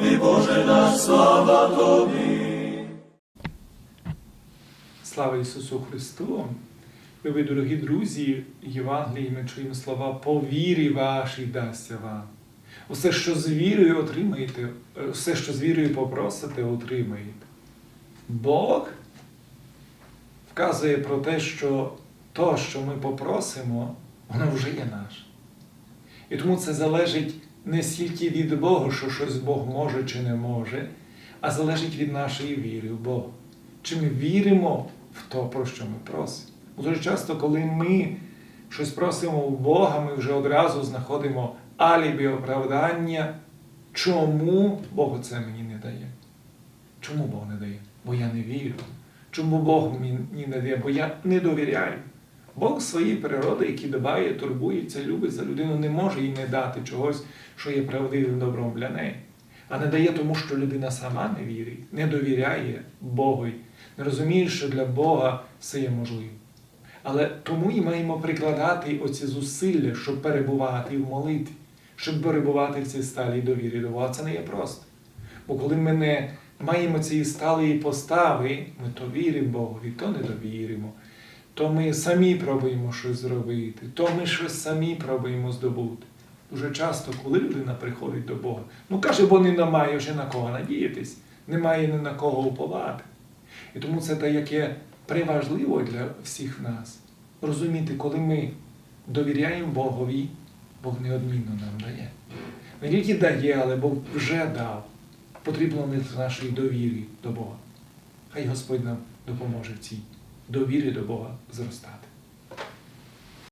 Тобі, Боже наш, слава Тобі. Слава Ісусу Христу! Любі дорогі друзі, Євангелії ми чуємо слова по вірі вашій дасться вам. Усе, що з вірою отримаєте, все, що з вірою попросите, отримаєте. Бог вказує про те, що то, що ми попросимо, воно вже є наше. І тому це залежить не стільки від Бога, що щось Бог може чи не може, а залежить від нашої віри в Бога. Чи ми віримо в то, про що ми просимо? Бо Дуже часто, коли ми щось просимо у Бога, ми вже одразу знаходимо алібі оправдання, чому Бог це мені не дає. Чому Бог не дає? Бо я не вірю. Чому Бог мені не дає? Бо я не довіряю. Бог своєї природи, який дбає, турбується, любить за людину, не може їй не дати чогось, що є правдивим добром для неї. А не дає тому, що людина сама не вірить, не довіряє Богові, не розуміє, що для Бога все є можливо. Але тому і маємо прикладати оці зусилля, щоб перебувати в молитві, щоб перебувати в цій сталій довірі до Бога. Це не є просто. Бо коли ми не маємо цієї сталої постави, ми то віримо Богові, то не довіримо, то ми самі пробуємо щось зробити, то ми щось самі пробуємо здобути. Дуже часто, коли людина приходить до Бога, ну каже, бо не має вже на кого надіятись, немає ні на кого уповати. І тому це те, яке приважливо для всіх нас. Розуміти, коли ми довіряємо Богові, Бог неодмінно нам дає. Не тільки дає, але Бог вже дав. Потрібно лише нашої довірі до Бога. Хай Господь нам допоможе в цій довірі до Бога зростати.